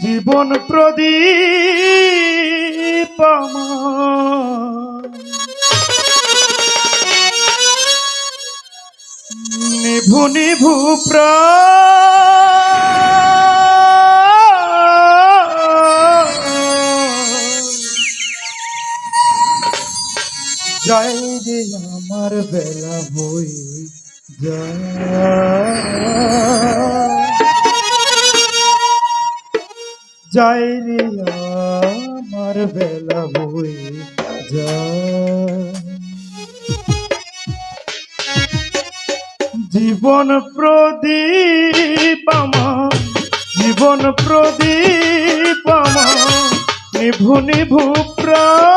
জীবন প্রদীপ নিভু নিভু প্রাণ জয় রে আমার বেলা বই রে আমার বেলা বই জীবন প্রদীপ আমার, জীবন প্রদীপ আমার, নিভু নিভু প্রাণ।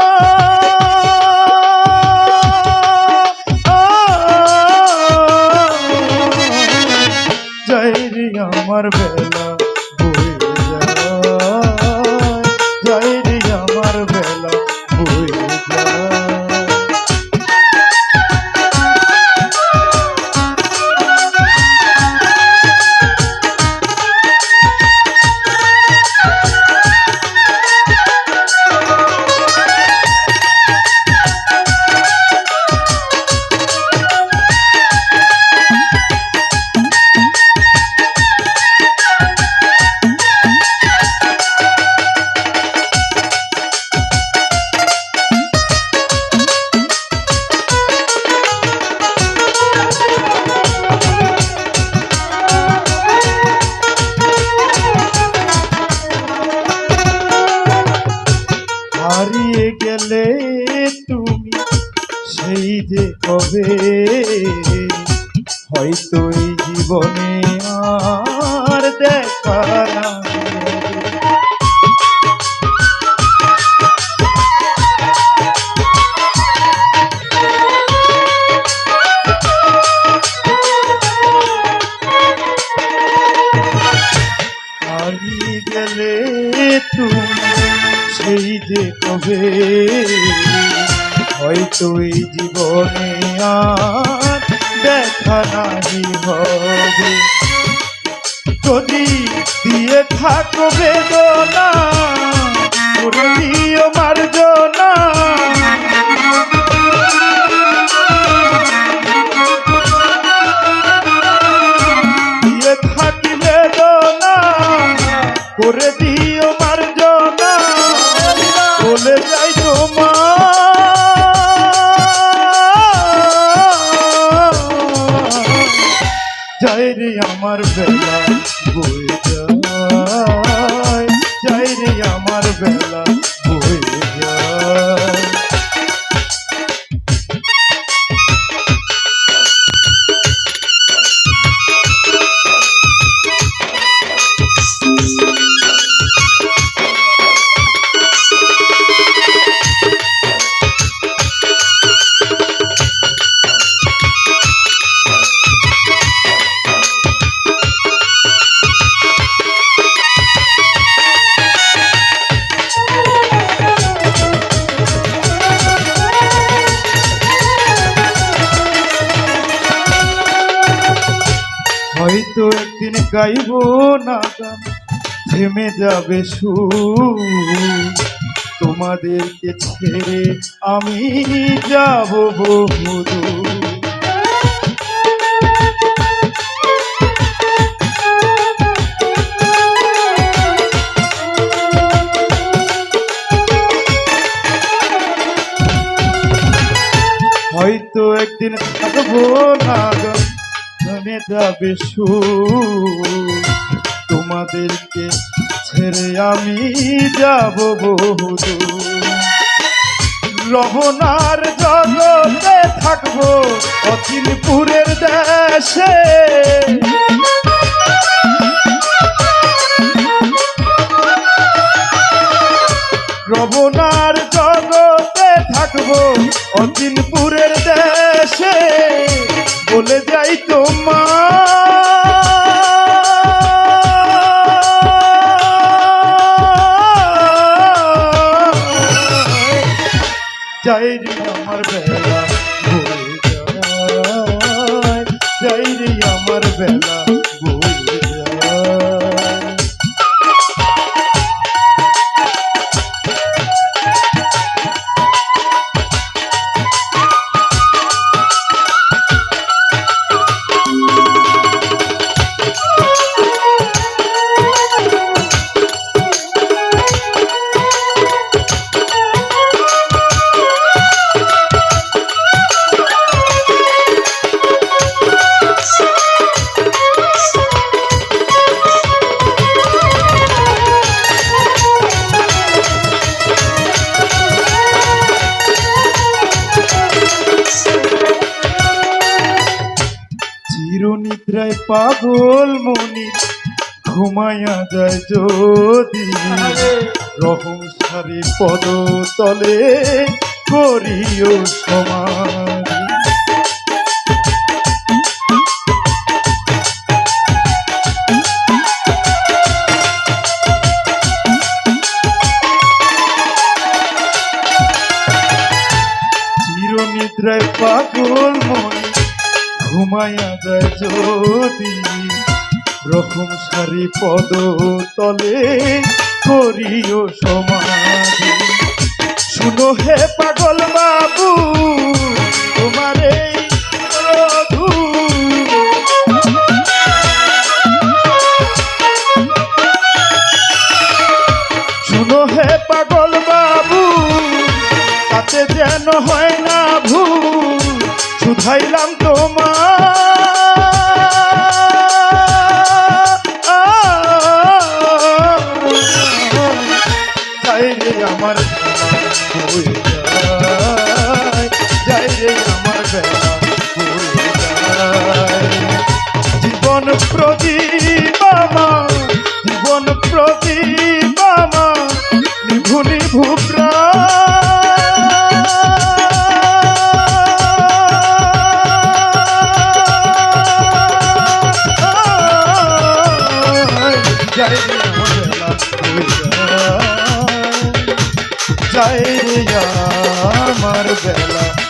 জয় রে আমার বেলা সেই যে কবে হয়তো এই জীবনে আর দেখা গেলে তুমি সেই যে কবে হয়তো এই জীবনে আর দেখা নাহি হবে। যদি দিয়ে থাকবে বেদনা আমার বেলা বই যায় রে আমার বেলা গাইব না গান, থেমে যাবে সুর। তোমাদেরকে ছেড়ে আমি যাব বহুদূর। হয়তো একদিন থাকব না থেমে তোমাদেরকে ছেড়ে আমি যাব বহু রহনার জগতে থাকব অখিলপুরের দেশে। বলে যাই তোমার। যাই রে আমার বেলা বই যাই। আমার বেলা পাগল মনি ঘুমাইয়া যায় যদি। রহম সারি পদ তলে করিও সমাধি। চিরনিদ্রায় পাগল মনি ঘুমাইয়া যায় যদি রকম সারি পদ তলে করিও সমাধি। শুনো হে পাগল বাবু, তোমার শুনো হে পাগল বাবু, তাতে যেন হয় না ভুল শুধাইলাম তোমার আমার জয় জয় আমার বেলা।